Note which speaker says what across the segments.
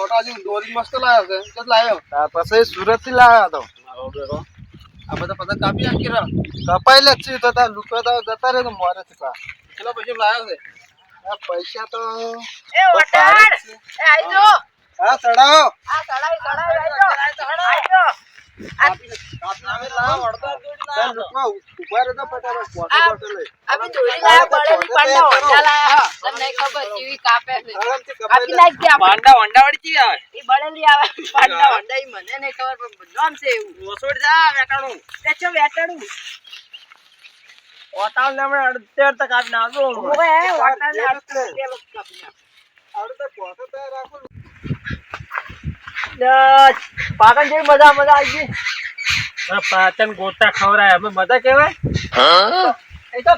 Speaker 1: ઓટાજી દોરી મસ્ત લાવ્યો છે. કેટલો લાવ્યો
Speaker 2: પછી સુરતથી લાવ્યા તો
Speaker 1: આ બધા પતંગ કાપી નાખી રહ્યા
Speaker 2: કપાઈ લે છે તો તાર લુકો તો જતા રહે તો મોરે થી પા.
Speaker 1: કેટલા પૈસા લાવ્યો છે?
Speaker 2: પૈસા તો
Speaker 3: એ એ
Speaker 2: હા
Speaker 3: આ સડાઈ સડાઈ
Speaker 1: કાપી નાખી લાવો
Speaker 2: ઊભા રહે તો પટારો બોટો
Speaker 3: આ-
Speaker 2: લઈ.
Speaker 3: અમે દોરી લાયા બળેલી પાંડા વંડા લાયા હો. તમને ખબર ચીવી કાપે છે.
Speaker 2: આરામથી કપાઈ
Speaker 3: કાપી
Speaker 2: લે
Speaker 3: નાખ દે આપણે.
Speaker 1: પાંડા વંડા વાળી ચી આવે?
Speaker 3: ઈ બળેલી આવે. પાંડા વંડા ઈ મને નહીં ખબર પણ નામ છે એવું.
Speaker 1: ઓસોડ જા વેટાણું.
Speaker 3: તે છો વેટાડું
Speaker 1: ઓટાળ ને હમણાં અડધેર તક આપી નાખો
Speaker 3: ઓએ વટાડને આટલું તેલ જ કાપી નાખ.
Speaker 2: આવડે તો બોટો તો રાખો.
Speaker 3: પાટણ જેવી મજા મજા આવી ગઈ.
Speaker 1: પાચન ગોટા ખવરાય અમે મજા કેવાય?
Speaker 3: એ તો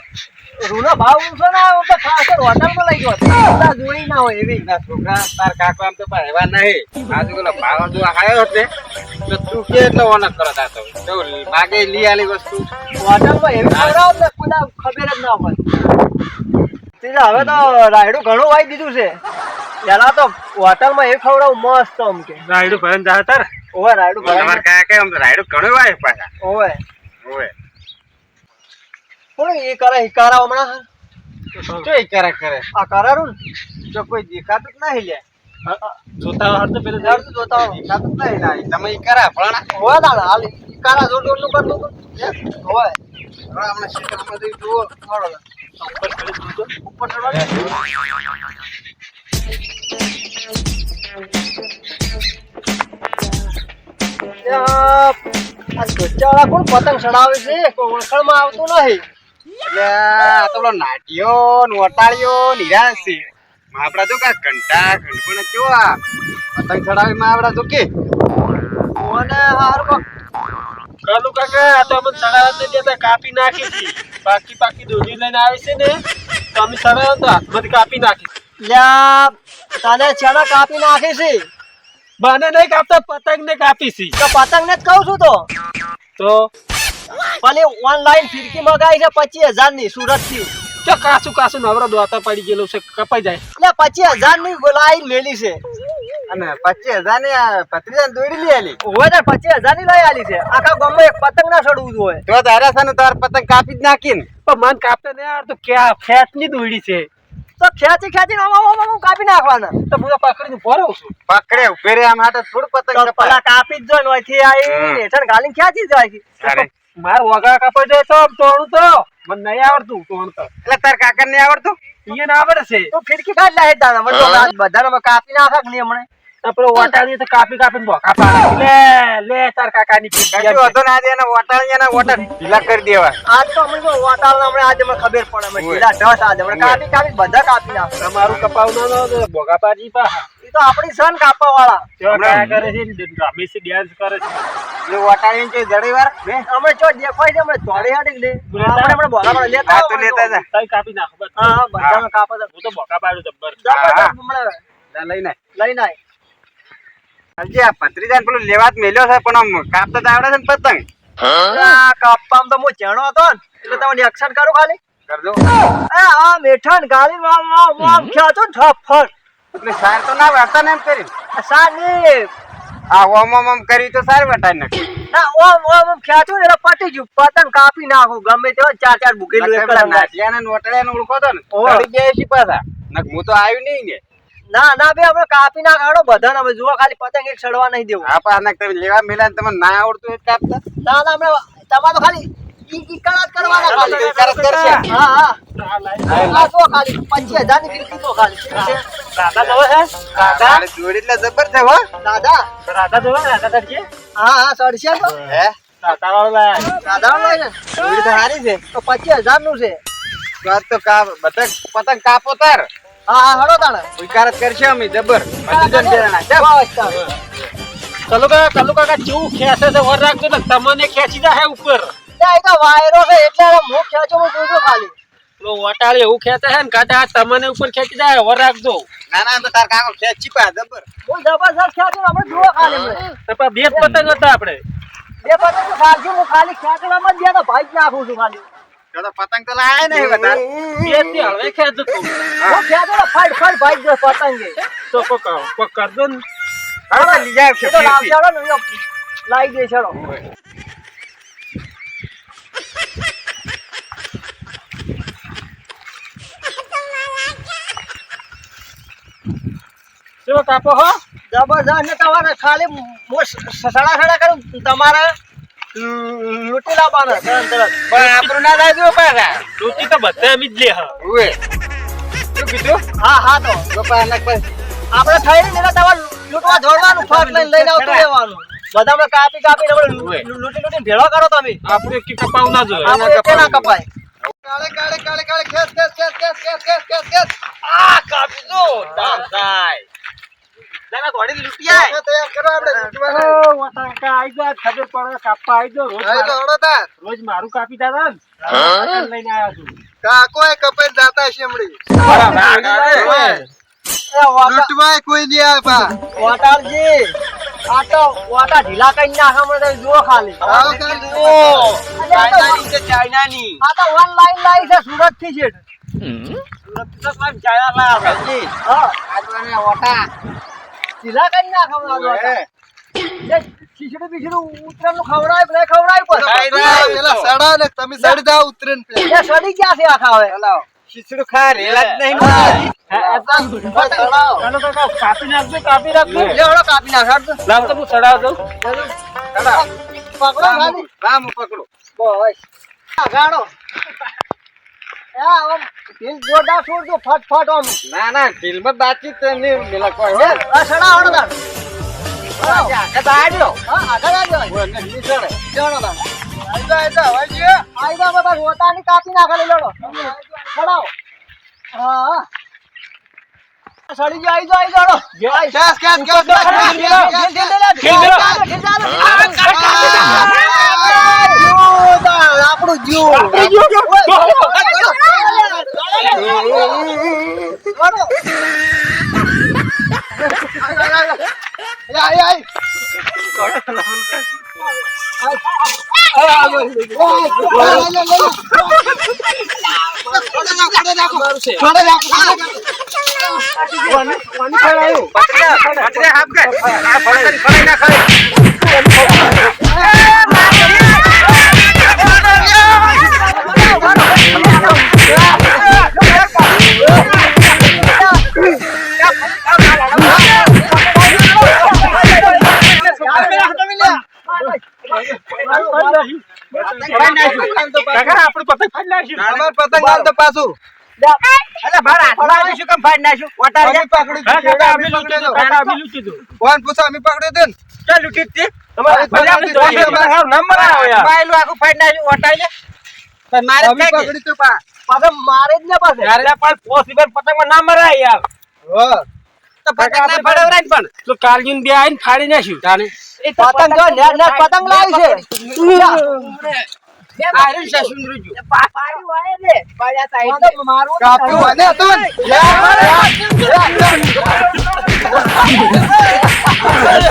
Speaker 3: રૂનો ભાવ ઊંચો ના આવે તો હોટલમાં લઈ ગયો બધા જોઈ ના હોય એવી
Speaker 1: ના છોકરા તાર કાકો આમ તો પણ એવા નહીં. આજે પેલો ભાવ જો આવ્યો એટલે તો તું કે એટલે ઓનક કરો તા તો? તો માગે લઈ આલી વસ્તુ.
Speaker 3: હોટલમાં એવી ખવડાવો ને કોઈને ખબર જ ના હોય. સીધા હવે તો રાયડું ઘણું વાઈ દીધું છે. પેલા તો હોટલમાં એ ખવડાવું મસ્ત આમ કે.
Speaker 1: રાયડું ભરન જા તાર.
Speaker 3: ઓવે રાયડું
Speaker 1: તમાર
Speaker 3: ભરાય
Speaker 1: કાકા કે આમ રાયડું ઘણું વાય પાછા.
Speaker 3: ઓવે.
Speaker 1: ઓય
Speaker 3: કોણ એ કરે? હિકારા હમણાં?
Speaker 1: તો એ કરે કરે?
Speaker 3: આ કરારું
Speaker 2: જો કોઈ દેખાતું જ નહીં લે.
Speaker 1: જોતા હર તો પેલે
Speaker 3: યાર તો જોતા હો.
Speaker 2: દેખાતું જ નહીં લાય
Speaker 1: તમે એ કરા પણ
Speaker 3: ઓવે દાડા હાલ હિકારા જોર જોરનું કરતું હતું ઓવે.
Speaker 2: હવે હમણાં ક્ષેત્રમાંથી જુઓ.
Speaker 3: હાલો ઉપર ચડવા આ કોણ પતંગ ચડાવે છે? કોઈ ઓળખાણમાં આવતું નહીં.
Speaker 1: એટલે તો નાટ્યો વટાળ્યો નિરાશ છે આપડા તો કા ઘંટા આ પતંગ ચડાવે માં તો કે.
Speaker 3: અને હારું
Speaker 4: કાલુ કાકા, આ તો અમે સડાવત ને દેતા, કાપી નાખી હતી બાકી બાકી દોરી લઈને આવે છે ને, તો અમે તો હાથમાંથી કાપી નાખી.
Speaker 3: લ્યા, તને ચણા કાપી નાખી છે.
Speaker 4: બાને નહીં કાપતા પતંગ ને કાપી છી
Speaker 3: તો પતંગ ને જ કહું છું તો.
Speaker 4: તો?
Speaker 3: ભલે ઓનલાઈન ફિરકી મગાવી છે પચીસ હજારની સુરતથી
Speaker 4: તો કાસું કાસું નવરો દોતા પડી ગયેલું છે કપાઈ જાય.
Speaker 3: એટલે પચીસ હજારની લાઈન મેલી છે.
Speaker 2: અને પચીસ હજારની ભત્રીજા દોડી લઈ આલી?
Speaker 3: હોય ને પચીસ હજારની લઈ આલી છે. આખા ગામમાં એક પતંગ ના છોડવું હોય.
Speaker 1: તો તારે છે ને તાર પતંગ કાપી જ નાખી ને
Speaker 4: પણ મન કાપતા નહીં આવડતું ક્યાં ફેટની દોડી છે.
Speaker 3: તો ખેંચી ખેંચી આમ આમ આમ કાપી નાખવાના.
Speaker 4: તો હું તો પકડીને ભરાવું છું.
Speaker 1: પકડે ઉભેરે આ માટે હાટે થોડું પતંગ
Speaker 3: પેલા કાપી જ જોઈ નોયથી આવી
Speaker 1: હમ.
Speaker 3: હેઠળ ગાલી ખેંચી જાય છે.
Speaker 4: મારે વગા કાપાઈ જાય તો તોડું તો. મને નહીં આવડતું તોડ તો.
Speaker 1: એટલે તાર કાકા ને આવડતું?
Speaker 4: ઈ ના આવડે છે.
Speaker 3: તો ફિરકી કાઢ લે દાદા તો બધાને કાપી નાખે કે નહીં હમણાં.
Speaker 4: આપણે વટાડીએ તો કાપી કાપીને બોકા પાડે લે તાર કાકાની
Speaker 1: કશું હતો ના દે ને વટાળી ને વટા ઢીલા કરી દેવા
Speaker 3: આજ તો અમે તો ને હમણાં આજે મને ખબર પડે અમે. ઢીલા ઢસ આજ. હમણાં કાપી કાપી બધા કાપી ના
Speaker 4: તમારું કપાવનો તો ભોગા પા
Speaker 3: એ તો આપણી સન કાપવા વાળા
Speaker 4: કરે છે રમે છે ડાન્સ કરે છે.
Speaker 1: એ વોટાળી છે જડી વાર? બે.
Speaker 3: અમે જો દેખાય છે અમે દોડી હાડી લે. આપણે આપણે બોલા લેતા
Speaker 1: તો લેતા જા.
Speaker 4: કઈ કાપી નાખ બસ.
Speaker 3: હા બધા કાપા
Speaker 4: હું તો ભોગા પાડું જબ્બર
Speaker 3: જબરદસ્ત
Speaker 1: હા.
Speaker 3: હમણાં.
Speaker 1: લઈને
Speaker 3: લઈને આય.
Speaker 1: હજી આ ભત્રીજાને પેલું લેવા મેલ્યો છે પણ આમ કાપતા આવડે છે ને પતંગ.
Speaker 3: આ કાપવામાં તો હું ચેણો હતો ને એટલે તમને એક્શન કરું ખાલી.
Speaker 1: કરજો.
Speaker 3: એ આ મેઠાણ ગાલી આમ આમ આમ ખેંચો ને
Speaker 1: એટલે સાર તો ના વાતા ને એમ કરી.
Speaker 3: સાની
Speaker 1: આ ઓમ ઓમ ઓમ કરી તો સાર વટાઈ નાખી.
Speaker 3: ના ઓમ ઓમ આમ ખેંચું ને એટલે ગયું. પતંગ કાપી નાખું ગમે તે ચાર ચાર બુકેલું એક કલાક
Speaker 1: નાટિયા ને. નોટડિયા ને ઓળખો તો ને પાછા. હું તો આવ્યું નહીં ને.
Speaker 3: ના ના બે આપણે કાપી નાખાડો બધાને. હવે જુઓ ખાલી પતંગ એક સડવા નહીં દેવું.
Speaker 1: હા પણ તમે લેવા મેલા ને તમને ના આવડતું એક કાપતા.
Speaker 3: ના ના આપણે તમારે તો ખાલી ઈ ઈ કરાર કરવાના ખાલી.
Speaker 1: ઈ કરશે.
Speaker 3: હા હા. આ તો ખાલી પચીસ હજારની બિલકુલ તો ખાલી
Speaker 4: રાધા જોવે છે?
Speaker 1: તારે જોડી એટલે જબર છે હો.
Speaker 3: દાદા?
Speaker 4: દાદા જોવે ને? રાધા તરજે
Speaker 3: હા હા સડશે તો.
Speaker 1: હે?
Speaker 4: વાળો લાય.
Speaker 3: દાદા લઈ ને.
Speaker 1: જોડી તો સારી છે.
Speaker 3: તો પચીસ હજારનું છે.
Speaker 1: તો તો કાપ બધા પતંગ કાપો તાર.
Speaker 3: હા હા હળો તાણે.
Speaker 1: વિકાર જ કરશે અમે જબર.
Speaker 4: કાકા કાકા ખેંચે છે? રાખજો ને તમને ખેંચી જાય ઉપર.
Speaker 3: તો વાયરો છે એટલે હવે ખેંચો હું જોજો ખાલી.
Speaker 4: વટાળી એવું ખેંચે છે ને કાકા તમને ઉપર ખેંચી જાય વર રાખજો.
Speaker 1: ના ના તો તાર કાકો ખેંચી પા જબર.
Speaker 3: હું જબરજસ્ત ખેંચો આપણે જુઓ ખાલી.
Speaker 4: તો બે પતંગ હતા આપણે.
Speaker 3: બે પતંગ ખાલી હું ખાલી ખેંચવામાં જ ગયા તો ભાઈ જ નાખું છું ખાલી.
Speaker 1: પતંગ તો લાયા
Speaker 3: ગયો પતંગે.
Speaker 4: કાપો હો?
Speaker 3: જબરજસ્ત તમારે ખાલી મોસ સડા સડા કરું તમારા? લૂટી લાવવાનો
Speaker 1: પણ આપણું ના થાય જો પણ
Speaker 4: લૂટી તો બધા એમ જ લે હા.
Speaker 1: ઓએ શું કીધું?
Speaker 3: હા હા તો.
Speaker 1: ગોપા એના પર
Speaker 3: આપણે થઈ ને તમારે લૂંટવા દોડવાનું ફાટ લઈને લઈને આવતું રહેવાનું. બધામાં કાપી કાપી લૂટી લૂટીને ભેળો કરો તમે.
Speaker 4: આપણે એકી કપાવ ના જોઈએ.
Speaker 3: આપણે એકે ના કપાય.
Speaker 2: કાળે કાળે કાળે કાળે ખેસ ખેસ ખેસ ખેસ ખેસ કેસ ખેસ.
Speaker 3: આ કાપી દો. ડાક થાય. દાદા ઘોડી લૂટિયા
Speaker 2: તૈયાર કરો આપણે
Speaker 4: ઓ કાકા આઈ ગયો ખબર પડે કાપા આઈ ગયો રોજ
Speaker 2: હળોદાર.
Speaker 4: રોજ મારું કાપી દાદા લઈને આવ્યો છું.
Speaker 2: કાકો એ કપાઈ દાતા
Speaker 3: છે હમણી
Speaker 2: લૂટવાય કોઈ નહીં આવે બા.
Speaker 3: ઓટારજી આ તો
Speaker 1: ઓટા
Speaker 3: ઢીલા કરી ના ખવડાવતો ખીચડું બીચડું ઉતરેલનું ખવડાય પેલા ખવડાય પછી
Speaker 2: પેલા સડા ને તમે સડી જાવ ઉતરેલ પેલા
Speaker 3: સડી ક્યાં છે આખા હવે
Speaker 1: ખીચડું ખા રેલા જ નહીં
Speaker 4: કાપી નાખજો કાપી
Speaker 3: રાખજો લેવડો કાપી નાખજો
Speaker 4: લાવ તો હું સડાવ દઉં
Speaker 3: પકડો
Speaker 1: પકડો
Speaker 3: બસ ગાડો આમ દિલ જોરદાર
Speaker 1: ના ના દિલમાં બાતચીત નહીં મિલા કોઈ ના
Speaker 2: આઈદા આઈદા
Speaker 3: વાજી આઈદા બધા રોતાની કાપી
Speaker 2: નાખે લઈ લોડો બડાવો આપણું જીવ.
Speaker 3: આપણું જીવ.
Speaker 2: Mano. Ay,
Speaker 1: ay, ay. Ay, ay, ay. ફળાઈ
Speaker 4: નાખાય
Speaker 2: નાખ્યું. પતંગ હાલ તો પાછું.
Speaker 1: અરે ભાર આટલા શું કામ ફાડી નાખ્યું? ઓટા
Speaker 2: અમે પકડ્યું
Speaker 4: હા,
Speaker 2: હતું,
Speaker 4: કાકા
Speaker 2: અમે
Speaker 4: અમે લૂંટી
Speaker 2: પકડ્યું
Speaker 4: કાકા
Speaker 2: હતું.
Speaker 4: અમે લૂંટી દીધું.
Speaker 2: કોણ પૂછો અમે પકડ્યું હતું
Speaker 1: ચાલ લૂંટી તે.
Speaker 4: તમારે
Speaker 2: ભલે આપણે જોઈએ,
Speaker 4: તમારે નંબર આવ્યો યાર.
Speaker 1: બાયલું આખું ફાડી નાખ્યું. ઓટા લે મારે જ
Speaker 2: અમે
Speaker 1: થાય કે?
Speaker 2: પકડ્યું હતું પા.
Speaker 3: પાછો મારે જ ને પાસે
Speaker 4: અરે પણ possible પતંગમાં ના મરાય યાર.
Speaker 2: હો.
Speaker 1: તો પતંગ ના ફાડવરાય પણ.
Speaker 4: તો કાલજીન બે આવીને ફાડી નાખ્યું.
Speaker 3: પતંગ જો પતંગ લાવી છે.
Speaker 1: આયરન સેશન રજુ. પાડી વાય રે.
Speaker 3: પાડ્યા સાઈડ મારો
Speaker 2: કાપ્યો અને અતન જય